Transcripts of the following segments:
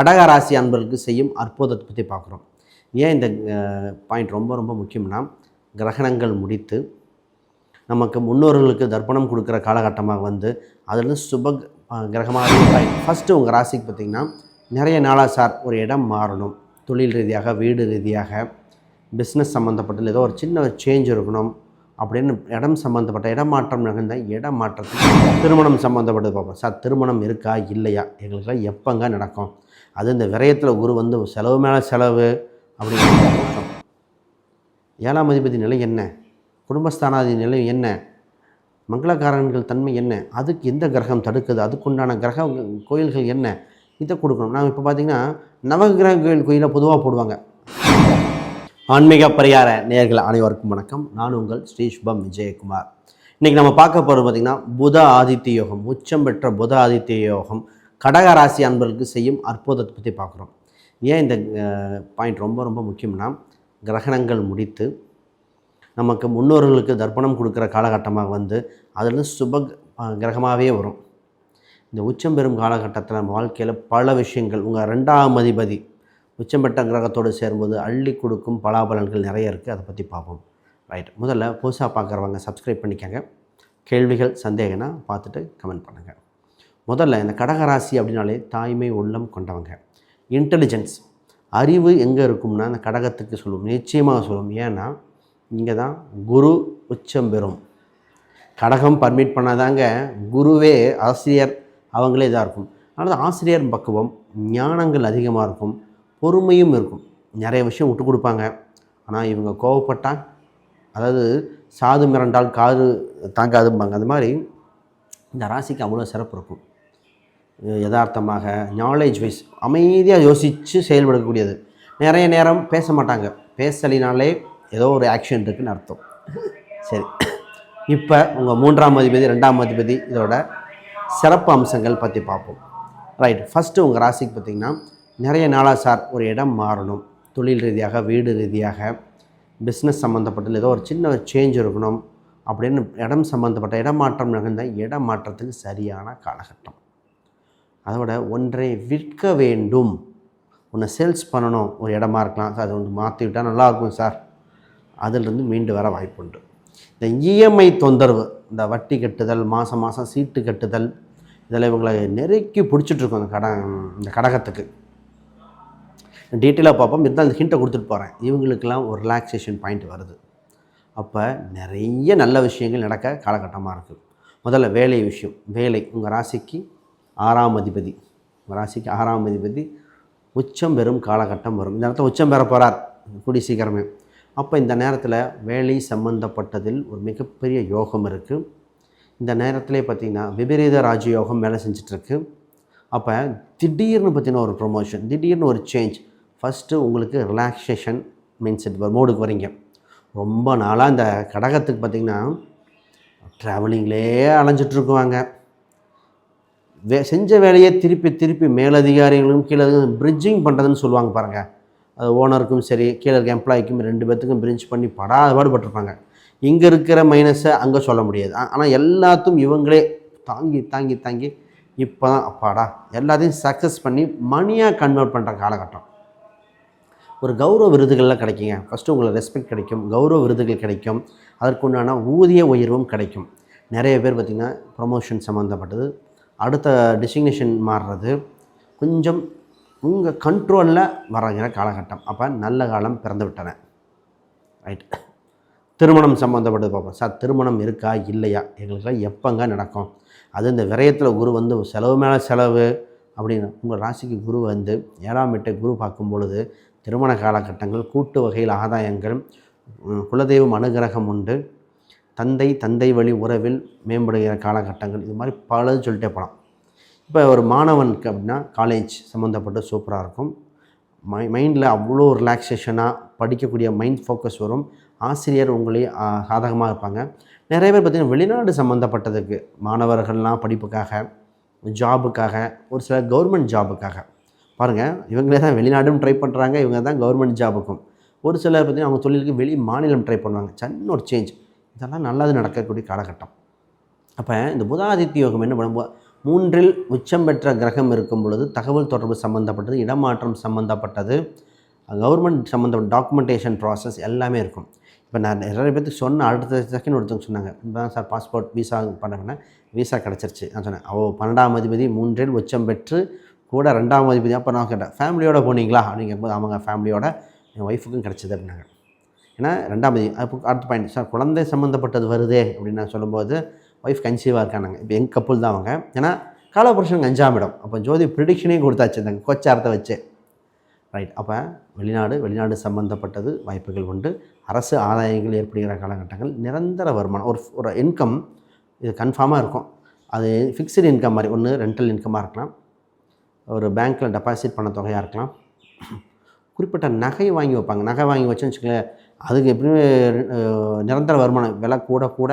கடகராசி அன்பர்களுக்கு செய்யும் அற்புதத்தை பற்றி பார்க்குறோம். ஏன் இந்த பாயிண்ட் ரொம்ப ரொம்ப முக்கியம்னா கிரகணங்கள் முடித்து நமக்கு முன்னோர்களுக்கு தர்ப்பணம் கொடுக்குற காலகட்டமாக வந்து அதில் சுப கிரகமாக ஃபஸ்ட்டு உங்கள் ராசிக்கு பார்த்திங்கன்னா நிறைய நாளாக சார் ஒரு இடம் மாறணும். தொழில் ரீதியாக வீடு ரீதியாக பிஸ்னஸ் சம்மந்தப்பட்டது ஏதோ ஒரு சின்ன சேஞ்ச் இருக்கணும். அப்படின்னு இடம் சம்மந்தப்பட்ட இடமாற்றம் நிகழ்ந்த இடம் மாற்றத்துக்கு திருமணம் சம்மந்தப்பட்டது பார்ப்போம். சார் திருமணம் இருக்கா? இல்லையா? எங்களுக்கெல்லாம் எப்போங்க நடக்கும்? அது இந்த விரயத்தில் குரு வந்து செலவு மேலே செலவு அப்படிங்கிற தோஷம். ஏழாம் அதிபதி நிலை என்ன? குடும்பஸ்தானாதி நிலை என்ன? மங்களகாரன்கள் தன்மை என்ன? அதுக்கு எந்த கிரகம் தடுக்குது? அதுக்குண்டான கிரக கோயில்கள் என்ன? இதை கொடுக்கணும். நான் இப்போ பார்த்தீங்கன்னா நவகிரக கோயில் கோயிலை பொதுவாக போடுவாங்க. ஆன்மீக பரிகார நேர்கள் அனைவருக்கும் வணக்கம். நான் உங்கள் ஸ்ரீ சுபம் விஜயகுமார். இன்றைக்கி நம்ம பார்க்க போகிறது பார்த்திங்கன்னா புத ஆதித்ய யோகம் உச்சம் பெற்ற புத ஆதித்ய யோகம். கடகராசி அன்பர்களுக்கு செய்யும் அற்புதத்தை பற்றி பார்க்குறோம். ஏன் இந்த பாயிண்ட் ரொம்ப ரொம்ப முக்கியம்னா கிரகணங்கள் முடித்து நமக்கு முன்னோர்களுக்கு தர்ப்பணம் கொடுக்குற காலகட்டமாக வந்து அதில் சுப கிரகமாகவே வரும். இந்த உச்சம் பெறும் காலகட்டத்தில் நம்ம வாழ்க்கையில் பல விஷயங்கள் உங்கள் ரெண்டாம் அதிபதி உச்சம் பெற்ற கிரகத்தோடு சேரும்போது அள்ளி கொடுக்கும் பலாபலன்கள் நிறைய இருக்குது அதை பற்றி பார்ப்போம். ரைட் முதல்ல புதுசாக பார்க்குறவங்க சப்ஸ்கிரைப் பண்ணிக்கோங்க. கேள்விகள் சந்தேகம்னா பார்த்துட்டு கமெண்ட் பண்ணுங்கள் முதல்ல இந்த கடகராசி அப்படின்னாலே தாய்மை உள்ளம் கொண்டவங்க. இன்டெலிஜென்ஸ் அறிவு எங்கே இருக்கும்னா அந்த கடகத்துக்கு சொல்லுவோம் நிச்சயமாக சொல்லுவோம் ஏன்னா இங்கே தான் குரு உச்சம் பெறும். கடகம் பர்மிட் பண்ணாதாங்க குருவே ஆசிரியர் அவங்களே இதாக இருக்கும். அதனால் ஆசிரியர் பக்குவம் ஞானங்கள் அதிகமாக இருக்கும் பொறுமையும் இருக்கும். நிறைய விஷயம் விட்டு கொடுப்பாங்க. ஆனால் இவங்க கோவப்பட்டால் அதாவது சாது மிரண்டால் காது தாங்காதும்பாங்க. அது மாதிரி இந்த ராசிக்கு அவ்வளோ சிறப்பு இருக்கும். யதார்த்தமாக நாலேஜ் வைஸ் அமைதியாக யோசித்து செயல்படக்கூடியது. நிறைய நேரம் பேச மாட்டாங்க. பேசலினாலே ஏதோ ஒரு ஆக்ஷன் இருக்குன்னு அர்த்தம். சரி. இப்போ உங்கள் மூன்றாம் அதிபதி ரெண்டாம் அதிபதி இதோட சிறப்பு அம்சங்கள் பற்றி பார்ப்போம். ரைட் ஃபஸ்ட்டு உங்கள் ராசிக்கு பார்த்திங்கன்னா நிறைய நாளாக சார் ஒரு இடம் மாறணும். தொழில் ரீதியாக வீடு ரீதியாக பிஸ்னஸ் சம்மந்தப்பட்டது ஏதோ ஒரு சின்ன ஒரு சேஞ்ச் இருக்கணும் அப்படின்னு இடம் சம்மந்தப்பட்ட இடமாற்றம் நிகழ்ந்த இடம் மாற்றத்துக்கு சரியான காலகட்டம். அதோட ஒன்றை விற்க வேண்டும். ஒன்று சேல்ஸ் பண்ணணும். ஒரு இடமா இருக்கலாம். சார் அது ஒன்று மாற்றி விட்டால் நல்லாயிருக்கும் சார். அதிலிருந்து மீண்டு வர வாய்ப்புண்டு இந்த இஎம்ஐ தொந்தரவு இந்த வட்டி கட்டுதல் மாதம் மாதம் சீட்டு கட்டுதல் இதில் இவங்களை நெருக்கி பிடிச்சிட்ருக்கோம் அந்த கட இந்த கடகத்துக்கு. டீட்டெயிலாக பார்ப்போம். இருந்தால் அந்த ஹிண்ட்டை கொடுத்துட்டு போகிறேன் இவங்களுக்கெல்லாம் ஒரு ரிலாக்ஸேஷன் பாயிண்ட் வருது. அப்போ நிறைய நல்ல விஷயங்கள் நடக்க காலகட்டமாக இருக்குது முதல்ல வேலை விஷயம். வேலை. உங்கள் ராசிக்கு ஆறாம் அதிபதி. ராசிக்கு ஆறாம் அதிபதி. உச்சம் பெறும் காலகட்டம் வரும். இந்த நேரத்தில் உச்சம் பெற போகிறார் கூடி சீக்கிரமே. அப்போ இந்த நேரத்தில் வேலை சம்பந்தப்பட்டதில் ஒரு மிகப்பெரிய யோகம் இருக்குது இந்த நேரத்திலே பார்த்திங்கன்னா விபரீத ராஜயோகம் வேலை செஞ்சிட்ருக்கு. அப்போ திடீர்னு பார்த்தீங்கன்னா ஒரு ப்ரொமோஷன் திடீர்னு ஒரு சேஞ்ச் ஃபஸ்ட்டு உங்களுக்கு ரிலாக்ஸேஷன் மீன்ஸ் இட் மோடுக்கு வரீங்க. ரொம்ப நாளாக இந்த கடகத்துக்கு பார்த்திங்கன்னா ட்ராவலிங்லேயே அலைஞ்சிட்ருக்குவாங்க. வே செஞ்ச வேலையை திருப்பி திருப்பி மேலதிகாரிகளும் கீழே பிரிட்ஜிங் பண்ணுறதுன்னு சொல்லுவாங்க பாருங்கள் அது ஓனருக்கும் சரி கீழே இருக்க எம்ப்ளாய்க்கும் ரெண்டு பேர்த்துக்கும் பிரிட்ஜ் பண்ணி படாத பாடுபட்டிருப்பாங்க இங்கே இருக்கிற மைனஸை அங்கே சொல்ல முடியாது. ஆனால் எல்லாத்தும் இவங்களே தாங்கி தாங்கி தாங்கி இப்போ தான் அப்பாடா எல்லாத்தையும் சக்ஸஸ் பண்ணி மணியாக கன்வெர்ட் பண்ணுற காலகட்டம். ஒரு கௌரவ விருதுகள்லாம் கிடைக்குங்க. ஃபஸ்ட்டு உங்களுக்கு ரெஸ்பெக்ட் கிடைக்கும் கௌரவ விருதுகள் கிடைக்கும். அதற்குண்டான ஊதிய உயர்வும் கிடைக்கும். நிறைய பேர் பார்த்திங்கன்னா ப்ரொமோஷன் சம்மந்தப்பட்டது அடுத்த டெசிக்னேஷன் மாறுறது. கொஞ்சம் உங்கள் கண்ட்ரோலில் வரங்கிற காலகட்டம். அப்போ நல்ல காலம் பிறந்து விட்டன. ரைட் திருமணம் சம்மந்தப்பட்டது பார்ப்போம் சார் திருமணம் இருக்கா? இல்லையா? எங்களுக்கெல்லாம் எப்போங்க நடக்கும்? அது இந்த விரயத்தில் குரு வந்து செலவு மேலே செலவு அப்படின்னு உங்கள் ராசிக்கு குரு வந்து ஏழாம் எட்டை குரு பார்க்கும் பொழுது திருமண காலகட்டங்கள் கூட்டு வகையில் ஆதாயங்கள் குலதெய்வம் அனுகிரகம் உண்டு. தந்தை தந்தை வழி உறவில் மேம்படுகிற காலகட்டங்கள் இது மாதிரி பலது சொல்லிட்டே போகலாம் இப்போ ஒரு மாணவனுக்கு அப்படின்னா காலேஜ் சம்மந்தப்பட்ட சூப்பராக இருக்கும். மை மைண்டில் அவ்வளோ ரிலாக்ஸேஷனாக படிக்கக்கூடிய மைண்ட் ஃபோக்கஸ் வரும். ஆசிரியர் உங்களே ஆ, சாதகமாக இருப்பாங்க. நிறைய பேர் பார்த்திங்கன்னா வெளிநாடு சம்மந்தப்பட்டதுக்கு மாணவர்கள்லாம் படிப்புக்காக ஜாபுக்காக ஒரு சில கவர்மெண்ட் ஜாபுக்காக பாருங்கள் இவங்களே தான் வெளிநாடும் ட்ரை பண்ணுறாங்க இவங்க தான் கவர்மெண்ட் ஜாபுக்கும் ஒரு சிலர் பார்த்திங்கன்னா அவங்க தொழிலுக்கு வெளி மாநிலம் ட்ரை பண்ணுவாங்க. சின்ன ஒரு சேஞ்ச் இதெல்லாம் நல்லது நடக்கக்கூடிய காலகட்டம். அப்போ இந்த புதாதித்ய யோகம் என்ன பண்ணும்? மூன்றில் உச்சம் பெற்ற கிரகம் இருக்கும் பொழுது தகவல் தொடர்பு சம்மந்தப்பட்டது இடமாற்றம் சம்மந்தப்பட்டது கவர்மெண்ட் சம்மந்தப்பட்ட டாக்குமெண்டேஷன் ப்ராசஸ் எல்லாமே இருக்கும். இப்போ நான் நிறைய பேருக்கு சொன்ன அடுத்த செகண்ட் ஒருத்தவங்க சொன்னாங்க. இப்போ தான் சார் பாஸ்போர்ட் விசா பண்ண விசா கிடச்சிருச்சு. நான் சொன்னேன் அவள் பன்னெண்டாம் அதிபதி மூன்றில் உச்சம் பெற்று கூட ரெண்டாம் அதிபதி அப்போ நான் கேட்டேன் ஃபேமிலியோட போனீங்களா? அப்படிங்கும்போது அவங்க ஃபேமிலியோட என் ஒய்ஃபுக்கும் கிடச்சிது அப்படின்னாங்க. ஏன்னா ரெண்டாம் அடுத்த பாயிண்ட் சார் குழந்தை சம்மந்தப்பட்டது வருதே அப்படின்னு நான் சொல்லும்போது ஒய்ஃப் கன்சீவாக இருக்கானாங்க. இப்போ எங்கள் கப்புள் தான் அவங்க. ஏன்னா காலபுருஷனுக்கு அஞ்சாம் இடம். அப்போ ஜோதி ப்ரிடிக்ஷனே கொடுத்தாச்சு இந்த கொச்சாரத்தை வச்சு. ரைட் அப்போ வெளிநாடு வெளிநாடு சம்மந்தப்பட்டது வாய்ப்புகள் உண்டு. அரசு ஆதாயங்கள் ஏற்படுகிற காலகட்டங்கள் நிரந்தர வருமானம். ஒரு ஒரு இன்கம் இது கன்ஃபார்மாக இருக்கும். அது ஃபிக்ஸ்டு இன்கம் மாதிரி ஒன்று ரெண்டல் இன்கமாக இருக்கலாம். ஒரு பேங்க்கில் டெபாசிட் பண்ண தொகையாக இருக்கலாம். குறிப்பிட்ட நகை வாங்கி வைப்பாங்க. நகை வாங்கி வச்சுன்னு வச்சுக்கோங்களேன் அதுக்கு எப்படியுமே நிரந்தர வருமானம் விலை கூட கூட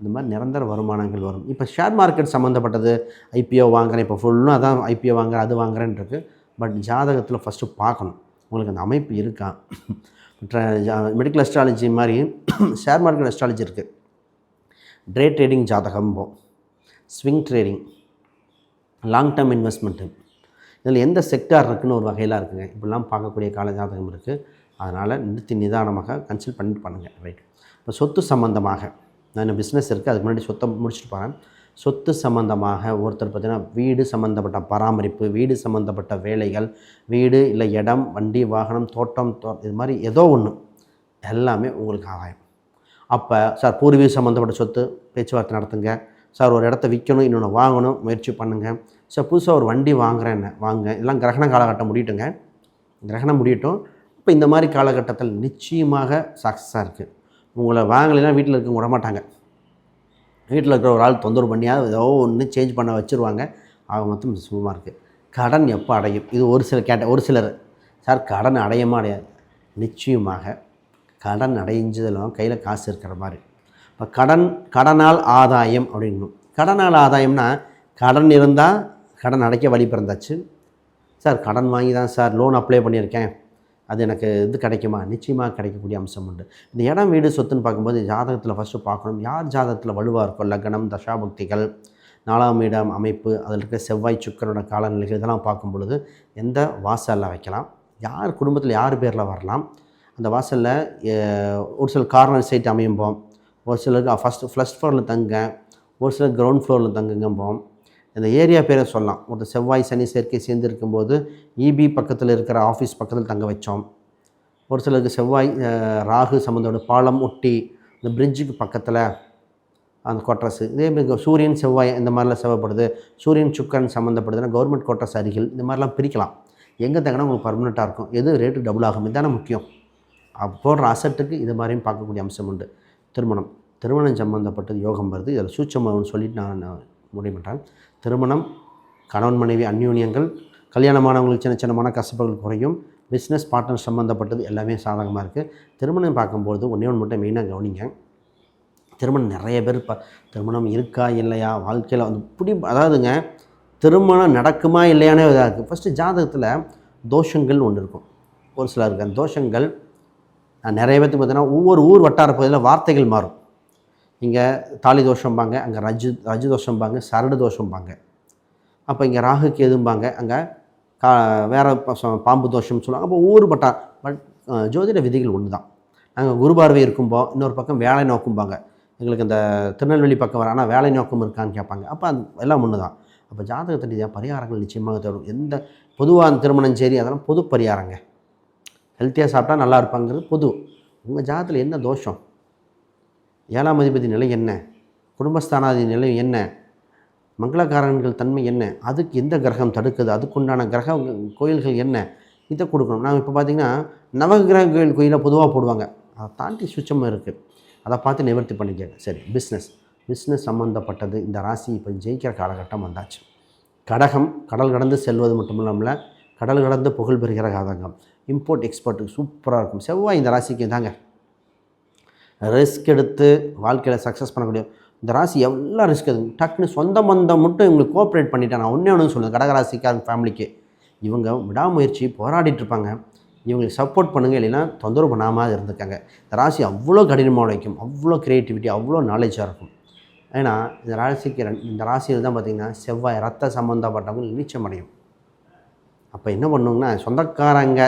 இந்த மாதிரி நிரந்தர வருமானங்கள் வரும். இப்போ ஷேர் மார்க்கெட் சம்மந்தப்பட்டது ஐபிஓ வாங்குறேன் இப்போ ஃபுல்லும் அதான் ஐபிஓ வாங்குறேன் அது வாங்குறேன்ருக்கு பட் ஜாதகத்தில் ஃபஸ்ட்டு பார்க்கணும். உங்களுக்கு அந்த அமைப்பு இருக்கா? மெடிக்கல் அஸ்ட்ராலஜி மாதிரி ஷேர் மார்க்கெட் அஸ்ட்ராலஜி இருக்குது ட்ரே trading ஜாதகம்போம் swing trading long term investment இதில் எந்த செக்டார் இருக்குன்னு ஒரு வகையில் இருக்குங்க. இப்படிலாம் பார்க்கக்கூடிய கால ஜாதகம் இருக்குது அதனால் நிறுத்தி நிதானமாக கன்சல்ட் பண்ணிட்டு பண்ணுங்கள் ரைட் இப்போ சொத்து சம்மந்தமாக நான் பிஸ்னஸ் இருக்குது அதுக்கு முன்னாடி சொத்தை முடிச்சுட்டு போகிறேன் சொத்து சம்மந்தமாக ஒருத்தர் பார்த்திங்கன்னா வீடு சம்மந்தப்பட்ட பராமரிப்பு வீடு சம்மந்தப்பட்ட வேலைகள் வீடு இல்லை இடம் வண்டி வாகனம் தோட்டம் தோ இது மாதிரி ஏதோ ஒன்று எல்லாமே உங்களுக்கு ஆகாயம் அப்போ சார் பூர்வீக சம்மந்தப்பட்ட சொத்து பேச்சுவார்த்தை நடத்துங்க. சார் ஒரு இடத்த விற்கணும் இன்னொன்று வாங்கணும் முயற்சி பண்ணுங்கள் சார் புதுசாக ஒரு வண்டி வாங்குறேன்னு வாங்க. இதெல்லாம் கிரகண காலகட்டம் முடியட்டுங்க. கிரகணம் முடியட்டும். இப்போ இந்த மாதிரி காலகட்டத்தில் நிச்சயமாக சக்ஸஸாக இருக்குது உங்களை வாங்கலைன்னா வீட்டில் இருக்க விட மாட்டாங்க வீட்டில் இருக்கிற ஒரு ஆள் தொந்தரவு பண்ணியாவது ஏதோ ஒன்று சேஞ்ச் பண்ண வச்சுருவாங்க. ஆக மொத்தம் சும்மா இருக்குது கடன் எப்போ அடையும்? இது ஒரு சில கேட்ட ஒரு சிலர். சார் கடன் அடையமா அடையாது? நிச்சயமாக. கடன் அடைஞ்சதெல்லாம் கையில் காசு இருக்கிற மாதிரி. இப்போ கடன் கடனால் ஆதாயம் அப்படின்னும். கடனால் ஆதாயம்னா கடன் இருந்தால் கடன் அடைக்க வழி பிறந்தாச்சு. சார் கடன் வாங்கி தான் சார் லோன் அப்ளை பண்ணியிருக்கேன். அது எனக்கு இது கிடைக்குமா? நிச்சயமாக கிடைக்கக்கூடிய அம்சம் உண்டு. இந்த இடம் வீடு சொத்துன்னு பார்க்கும்போது ஜாதகத்தில் ஃபஸ்ட்டு பார்க்கணும். யார் ஜாதகத்தில் வலுவாக இருக்கும் லக்னம் தசாபக்திகள் நாலாம் இடம் அமைப்பு அதில் இருக்கிற செவ்வாய் சுக்கரோட காலநிலைகள் இதெல்லாம் பார்க்கும் பொழுது எந்த வாசலில் வைக்கலாம்? யார் குடும்பத்தில் யார் பேரில் வரலாம்? அந்த வாசலில் ஒரு சில கார்னர் சைட் அமையும்போம் ஒரு சிலருக்கு ஃபஸ்ட்டு ஃபஸ்ட் ஃப்ளோரில் தங்க ஒரு சிலர் கிரவுண்ட் ஃப்ளோரில் தங்குங்கம்போம். இந்த ஏரியா பேரை சொல்லலாம். ஒரு செவ்வாய் சனி சேர்க்கை சேர்ந்துருக்கும் போது இபி பக்கத்தில் இருக்கிற ஆஃபீஸ் பக்கத்தில் தங்க வச்சோம். ஒரு சிலருக்கு செவ்வாய் ராகு சம்மந்தோட பாலம் ஒட்டி இந்த பிரிட்ஜுக்கு பக்கத்தில் அந்த குவார்ட்டர்ஸ் இதே மாதிரி சூரியன் செவ்வாய் இந்த மாதிரிலாம் செவ்வாய்ப்படுது. சூரியன் சுக்கரன் சம்மந்தப்படுதுன்னா கவர்மெண்ட் குவார்ட்டர்ஸ் அருகில் இந்த மாதிரிலாம் பிரிக்கலாம். எங்கே தங்கினா உங்களுக்கு பர்மனெண்ட்டாக இருக்கும். எது ரேட்டு டபுள் ஆகும். இதுதானே முக்கியம். போடுற அசட்டுக்கு இது மாதிரியும் பார்க்கக்கூடிய அம்சம் உண்டு. திருமணம் திருமணம் சம்மந்தப்பட்டது யோகம் வருது. இதில் சூட்சமம்னு சொல்லிட்டு நான் நான் முடிவு பண்ணுறேன் திருமணம் கணவன் மனைவி அந்யூன்யங்கள் கல்யாணமானவங்களுக்கு சின்ன சின்ன மனக்கசப்புகள் குறையும். பிஸ்னஸ் பார்ட்னர் சம்மந்தப்பட்டது எல்லாமே சாதகமாக இருக்குது திருமணம் பார்க்கும்போது ஒன்றே ஒன்று மட்டும் மெயினாக கவனிங்க. திருமணம் நிறைய பேர் இப்போ திருமணம் இருக்கா இல்லையா? வாழ்க்கையில் வந்து இப்படி அதாவதுங்க திருமணம் நடக்குமா இல்லையானே இதாக இருக்குது ஃபஸ்ட்டு ஜாதகத்தில் தோஷங்கள் ஒன்று இருக்கும். ஒரு சிலருக்கு அந்த தோஷங்கள் நிறைய பேர்த்துக்கு பார்த்தீங்கன்னா ஒவ்வொரு ஊர் வட்டார பகுதியில் வார்த்தைகள் மாறும். இங்கே தாலி தோஷம்பாங்க அங்கே ரஜு ரஜு தோஷம்பாங்க சரடு தோஷம்பாங்க. அப்போ இங்கே ராகு கேதும்பாங்க அங்கே கா வேறு பாம்பு தோஷம்னு சொல்லுவாங்க. அப்போ ஒவ்வொரு பட்டா பட் ஜோதிட விதிகள் ஒன்று தான் நாங்கள் குரு பார்வை இருக்கும்போ இன்னொரு பக்கம் வேலை நோக்கும்பாங்க. எங்களுக்கு இந்த திருநெல்வேலி பக்கம் வர ஆனால் வேலை நோக்கம் இருக்கான்னு கேட்பாங்க. அப்போ அது எல்லாம் ஒன்று தான் அப்போ ஜாதகத்தை ரீதியாக பரிகாரங்கள் நிச்சயமாக தரும் எந்த பொதுவாக திருமணம் சரி அதெல்லாம் பொது பரிகாரங்க. ஹெல்த்தியாக சாப்பிட்டா நல்லா இருப்பாங்கிறது பொது உங்கள் ஜாதத்தில் என்ன தோஷம்? ஏழாம் அதிபதி நிலை என்ன? குடும்பஸ்தானாதி நிலை என்ன? மங்களகாரன்கள் தன்மை என்ன? அதுக்கு எந்த கிரகம் தடுக்குது? அதுக்குண்டான கிரக கோயில்கள் என்ன? இதை கொடுக்கணும். நான் இப்போ பார்த்தீங்கன்னா நவகிரக கோயில் கோயிலை பொதுவாக போடுவாங்க. அதை தாண்டி சுச்சமாக இருக்குது அதை பார்த்து நிவர்த்தி பண்ணிக்கங்க. சரி பிஸ்னஸ் பிஸ்னஸ் சம்மந்தப்பட்டது இந்த ராசி இப்போ ஜெயிக்கிற காலகட்டம் வந்தாச்சு. கடகம் கடல் கடந்து செல்வது மட்டும் இல்லாமல் கடல் கடந்து புகழ் பெறுகிற காதகம். இம்போர்ட் எக்ஸ்போர்ட்டுக்கு சூப்பராக இருக்கும். செவ்வாய் இந்த ராசிக்கு தாங்க ரிஸ்க் எடுத்து வாழ்க்கையில் சக்ஸஸ் பண்ணக்கூடிய இந்த ராசி எவ்வளோ ரிஸ்க் எதுவும் டக்குன்னு சொந்த பந்தம் மட்டும் இவங்களுக்கு கோஆப்ரேட் பண்ணிட்டேன். நான் ஒன்றே ஒன்று சொல்லுவேன். கடகராசிக்காரங்க ஃபேமிலிக்கு இவங்க விடாமுயற்சி போராடிட்டு இருப்பாங்க. இவங்களுக்கு சப்போர்ட் பண்ணுங்கள் இல்லைன்னா தொந்தரவு பண்ணாமல் இருந்திருக்காங்க இந்த ராசி அவ்வளோ கடினமாக உழைக்கும். அவ்வளோ க்ரியேட்டிவிட்டி அவ்வளோ நாலேஜாக இருக்கும். ஏன்னா இந்த ராசிக்கு இந்த ராசியில் தான் பார்த்திங்கன்னா செவ்வாய் ரத்த சம்மந்தப்பட்டவங்க நீச்சம் அடையும். அப்போ என்ன பண்ணுவாங்கன்னா சொந்தக்காரங்க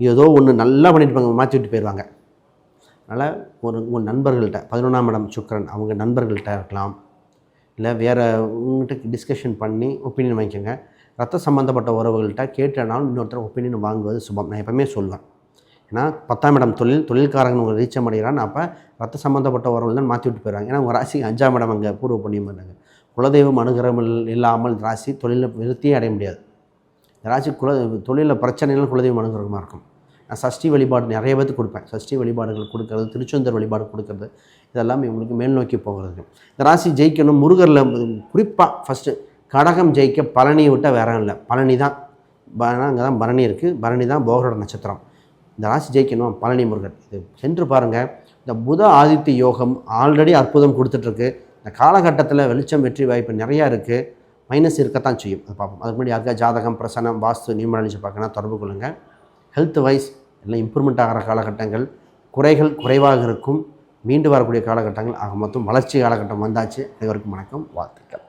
ஏதோ ஒன்று நல்லா பண்ணிட்டு இருப்பாங்க மாற்றி விட்டு போயிடுவாங்க. அதனால் ஒரு உங்கள் நண்பர்கள்ட்ட பதினொன்றாம் இடம் சுக்கரன் அவங்க நண்பர்கள்ட்ட இருக்கலாம். இல்லை வேறு உங்கள்கிட்ட டிஸ்கஷன் பண்ணி ஒப்பீனியன் வாங்கிக்கோங்க. ரத்த சம்மந்தப்பட்ட உறவுகள்கிட்ட கேட்டனாலும் இன்னொருத்தர் ஒப்பீனியன் வாங்குவது சுபம். நான் எப்போவுமே சொல்வேன். ஏன்னா பத்தாம் இடம் தொழில் தொழில்காரங்க உங்களை ரீச்சம் அடைகிறான் அப்போ ரத்த சம்மந்தப்பட்ட உறவுகள் தான் மாற்றி விட்டு போயிடுறாங்க. ஏன்னா உங்கள் ராசி அஞ்சாம் இடம் அங்கே பூர்வ புண்ணியம் பண்ணாங்க குலதெய்வம் அனுகிரகம் இல்லாமல் ராசி தொழிலில் விருத்தியே அடைய முடியாது. இந்த ராசி குல தொழிலில் பிரச்சனைகள் குலதெய்வம் அனுகிரகமாக இருக்கும். நான் சஷ்டி வழிபாடு நிறைய பேர்த்து கொடுப்பேன். சஷ்டி வழிபாடுகள் கொடுக்கறது திருச்செந்தூர் வழிபாடு கொடுக்கறது இதெல்லாம் இவங்களுக்கு மேல் நோக்கி போகிறது. இந்த ராசி ஜெயிக்கணும். முருகரில் குறிப்பாக ஃபஸ்ட்டு கடகம் ஜெயிக்க பழனியை விட்டால் வேற இல்லை. பழனி தான். அங்கே தான் பரணி இருக்குது பரணி தான் போகரோட நட்சத்திரம். இந்த ராசி ஜெயிக்கணும். பழனி முருகன். இது சென்று பாருங்கள் இந்த புத ஆதித்ய யோகம் ஆல்ரெடி அற்புதம் கொடுத்துட்ருக்கு இந்த காலகட்டத்தில் வெளிச்சம் வெற்றி வாய்ப்பு நிறையா இருக்குது மைனஸ் இருக்கத்தான் செய்யும். அது பார்ப்போம். அதுக்கு முன்னாடி யாருக்கா ஜாதகம் பிரசனம் வாஸ்து நியூமராலஜி பார்க்கணும் தொடர்பு கொள்ளுங்கள் ஹெல்த் வைஸ் எல்லாம் இம்ப்ரூவ்மெண்ட் ஆகிற காலகட்டங்கள் குறைகள் குறைவாக இருக்கும். மீண்டு வரக்கூடிய காலகட்டங்கள் ஆக மொத்தம் வளர்ச்சி காலகட்டம் வந்தாச்சு. அனைவருக்கும் வணக்கம் வாழ்த்துக்கள்.